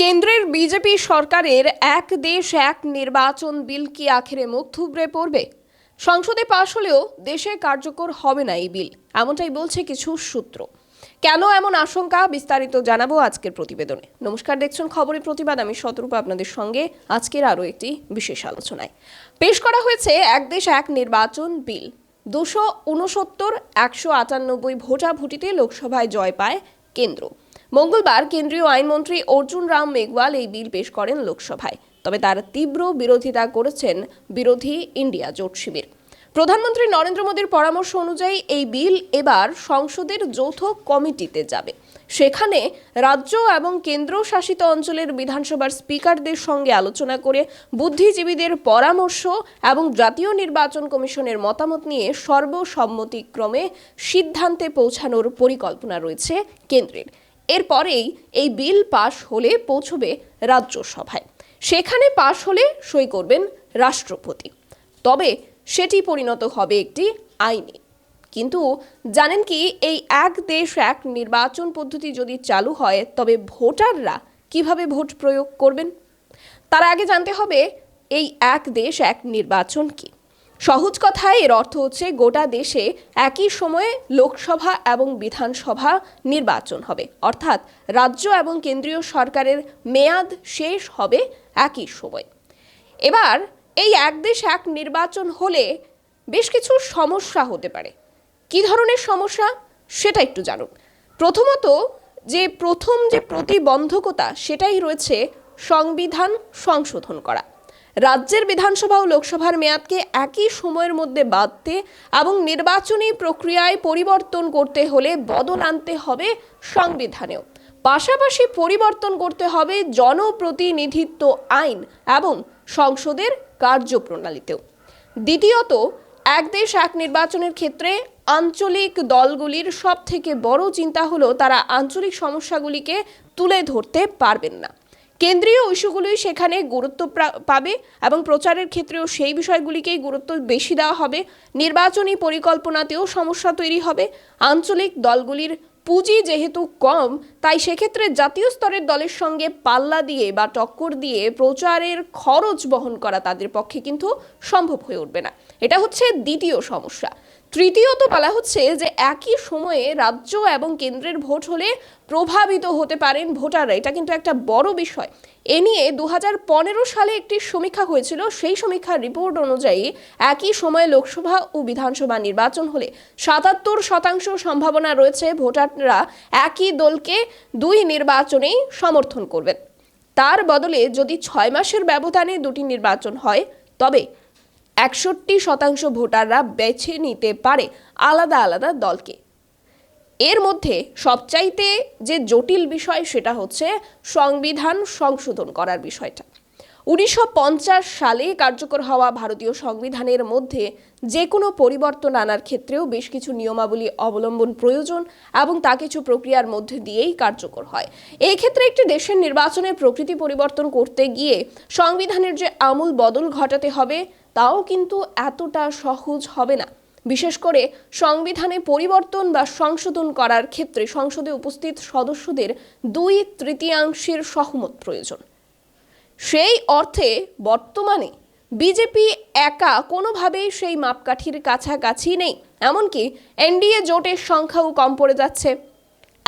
কেন্দ্রের বিজেপি সরকারের এক দেশ, এক নির্বাচন বিল কি আখেরে মুখ থুবড়ে পড়বে? সংসদে পাশ হলেও দেশে কার্যকর হবে না এই বিল, এমনটাই বলছে কিছু সূত্র। কেন এমন আশঙ্কা, বিস্তারিত জানাব আজকের প্রতিবেদনে। নমস্কার, দেখছেন খবরের প্রতিবাদ। আমি শতরূপা আপনাদের সঙ্গে আজকের আরও একটি বিশেষ আলোচনায়। পেশ করা হয়েছে এক দেশ, এক নির্বাচন বিল। দুশো উনসত্তর একশো আটানব্বই ভোটাভুটিতে লোকসভায় জয় পায় কেন্দ্র। মঙ্গলবার কেন্দ্রীয় আইনমন্ত্রী অর্জুন রাম মেঘওয়াল এই বিল পেশ করেন লোকসভায়। তবে তার তীব্র বিরোধিতা করেছেন বিরোধী ইন্ডিয়া জোট শিবির। প্রধানমন্ত্রী নরেন্দ্র মোদীর পরামর্শ অনুযায়ী এই বিল এবার সংসদের যৌথ কমিটিতে যাবে। সেখানে রাজ্য এবং কেন্দ্র শাসিত অঞ্চলের বিধানসভার স্পিকারদের সঙ্গে আলোচনা করে বুদ্ধিজীবীদের পরামর্শ এবং জাতীয় নির্বাচন কমিশনের মতামত নিয়ে সর্বসম্মতিক্রমে সিদ্ধান্তে পৌঁছানোর পরিকল্পনা রয়েছে কেন্দ্রের। এরপরেই এই বিল পাশ হলে পৌঁছবে রাজ্যসভায়। সেখানে পাশ হলে সই করবেন রাষ্ট্রপতি। তবে সেটি পরিণত হবে একটি আইনে। কিন্তু জানেন কি, এই এক দেশ এক নির্বাচন পদ্ধতি যদি চালু হয়, তবে ভোটাররা কীভাবে ভোট প্রয়োগ করবেন? তার আগে জানতে হবে, এই এক দেশ এক নির্বাচন কি? সহজ কথায় এর অর্থ হচ্ছে গোটা দেশে একই সময়ে লোকসভা এবং বিধানসভা নির্বাচন হবে। অর্থাৎ রাজ্য এবং কেন্দ্রীয় সরকারের মেয়াদ শেষ হবে একই সময়। এবার এই এক দেশ এক নির্বাচন হলে বেশ কিছু সমস্যা হতে পারে। কি ধরনের সমস্যা? সেটা একটু জানুন। প্রথমত যে প্রথম যে প্রতিবন্ধকতা, সেটাই রয়েছে সংবিধান সংশোধন করা। রাজ্যের বিধানসভা ও লোকসভার মেয়াদকে একই সময়ের মধ্যে বাঁধতে এবং নির্বাচনী প্রক্রিয়ায় পরিবর্তন করতে হলে বদল আনতে হবে সংবিধানেও। পাশাপাশি পরিবর্তন করতে হবে জনপ্রতিনিধিত্ব আইন এবং সংসদের কার্যপ্রণালীতেও। দ্বিতীয়ত, এক দেশ এক নির্বাচনের ক্ষেত্রে আঞ্চলিক দলগুলির সব থেকে বড় চিন্তা হলো তারা আঞ্চলিক সমস্যাগুলিকে তুলে ধরতে পারবেন না। কেন্দ্রীয় ইস্যুগুলি সেখানে গুরুত্ব পাবে এবং প্রচারের ক্ষেত্রেও সেই বিষয়গুলিকেই গুরুত্ব বেশি দেওয়া হবে। নির্বাচনী পরিকল্পনাতেও সমস্যা তৈরি হবে। আঞ্চলিক দলগুলির পুঁজি যেহেতু কম, তাই সেক্ষেত্রে জাতীয় স্তরের দলের সঙ্গে পাল্লা দিয়ে বা টক্কর দিয়ে প্রচারের খরচ বহন করা তাদের পক্ষে কিন্তু সম্ভব হয়ে উঠবে না। এটা হচ্ছে দ্বিতীয় সমস্যা। তৃতীয়ত বলা হচ্ছে যে একই সময়ে রাজ্য এবং কেন্দ্রের ভোট হলে প্রভাবিত হতে পারেন ভোটাররা। এটা কিন্তু একটা বড় বিষয়। এ নিয়ে দু হাজার পনেরো সালে একটি সমীক্ষা হয়েছিল। সেই সমীক্ষার রিপোর্ট অনুযায়ী একই সময়ে লোকসভা ও বিধানসভা নির্বাচন হলে সাতাত্তর শতাংশ সম্ভাবনা রয়েছে ভোটাররা একই দলকে দুই নির্বাচনেই সমর্থন করবেন। তার বদলে যদি ছয় মাসের ব্যবধানে দুটি নির্বাচন হয়, তবে একষট্টি শতাংশ ভোটাররা বেছে নিতে পারে আলাদা আলাদা দলকে। এর মধ্যে সবচাইতে যে জটিল বিষয় সেটা হচ্ছে সংবিধান সংশোধন করার বিষয়টা। উনিশশো পঞ্চাশ সালে কার্যকর হওয়া ভারতীয় সংবিধানের মধ্যে যে কোনো পরিবর্তন আনার ক্ষেত্রেও বেশ কিছু নিয়মাবলী অবলম্বন প্রয়োজন এবং তা কিছু প্রক্রিয়ার মধ্যে দিয়েই কার্যকর হয়। এই ক্ষেত্রে একটি দেশের নির্বাচনের প্রকৃতি পরিবর্তন করতে গিয়ে সংবিধানের যে আমূল বদল ঘটাতে হবে, তাও কিন্তু এতটা সহজ হবে না। বিশেষ করে সংবিধানে পরিবর্তন বা সংশোধন করার ক্ষেত্রে সংসদে উপস্থিত সদস্যদের দুই তৃতীয়াংশের সহমত প্রয়োজন। সেই অর্থে বর্তমানে বিজেপি একা কোনোভাবেই সেই মাপকাঠির কাছাকাছি নেই। এমনকি এনডিএ জোটের সংখ্যাও কম পড়ে যাচ্ছে।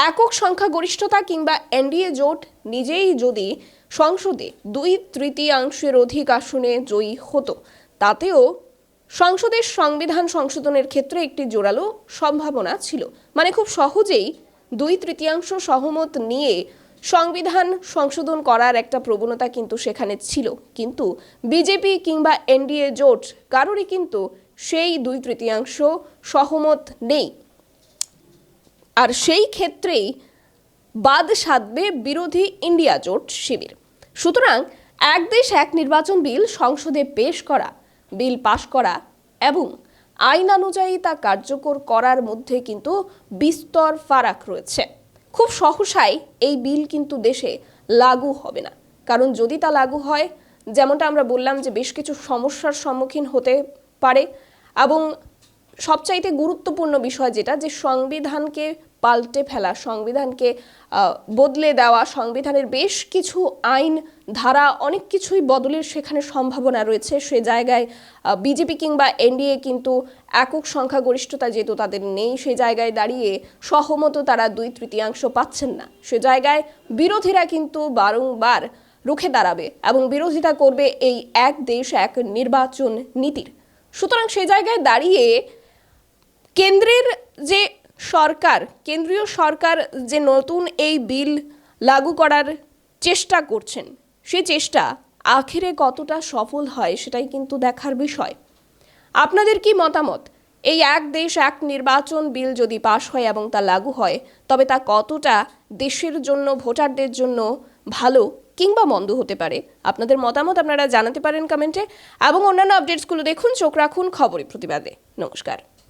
একক সংখ্যাগরিষ্ঠতা কিংবা এনডিএ জোট নিজেই যদি সংসদে দুই তৃতীয়াংশের অধিক আসনে জয়ী হতো, তাতেও সংসদের সংবিধান সংশোধনের ক্ষেত্রে একটি জোরালো সম্ভাবনা ছিল। মানে খুব সহজেই দুই তৃতীয়াংশ সহমত নিয়ে সংবিধান সংশোধন করার একটা প্রবণতা কিন্তু সেখানে ছিল। কিন্তু বিজেপি কিংবা এনডিএ জোট কারোরই কিন্তু সেই দুই তৃতীয়াংশ সহমত নেই। আর সেই ক্ষেত্রেই বাদ সাধবে বিরোধী ইন্ডিয়া জোট শিবির। সুতরাং এক দেশ এক নির্বাচন বিল সংসদে পেশ করা বিল পাশ করা এবং আইন অনুযায়ী তা কার্যকর করার মধ্যে কিন্তু বিস্তর ফারাক রয়েছে। খুব সহসাই এই বিল কিন্তু দেশে লাগু হবে না। কারণ যদি তা লাগু হয়, যেমনটা আমরা বললাম যে বেশ কিছু সমস্যার সম্মুখীন হতে পারে এবং সবচাইতে গুরুত্বপূর্ণ বিষয় যেটা যে সংবিধানকে পাল্টে ফেলা। সংবিধানকে বদলে দেওয়া সংবিধানের বেশ কিছু আইন ধারা, অনেক কিছুই বদলের সেখানে সম্ভাবনা রয়েছে। সে জায়গায় বিজেপি কিংবা এনডিএ কিন্তু একক সংখ্যাগরিষ্ঠতা যেহেতু তাদের নেই, সে জায়গায় দাঁড়িয়ে সহমত তারা দুই তৃতীয়াংশ পাচ্ছেন না। সে জায়গায় বিরোধীরা কিন্তু বারংবার রুখে দাঁড়াবে এবং বিরোধিতা করবে এই এক দেশ, এক নির্বাচন নীতির। সুতরাং সে জায়গায় দাঁড়িয়ে কেন্দ্রের যে সরকার, কেন্দ্রীয় সরকার যে নতুন এই বিল লাগু করার চেষ্টা করছেন, সে চেষ্টা আখেরে কতটা সফল হয় সেটাই কিন্তু দেখার বিষয়। আপনাদের কি মতামত? এই এক দেশ, এক নির্বাচন বিল যদি পাশ হয় এবং তা লাগু হয়, তবে তা কতটা দেশের জন্য, ভোটারদের জন্য ভালো কিংবা মন্দ হতে পারে? আপনাদের মতামত আপনারা জানাতে পারেন কমেন্টে এবং অন্যান্য আপডেটসগুলো দেখুন, চোখ রাখুন খবরে প্রতিবাদে। নমস্কার।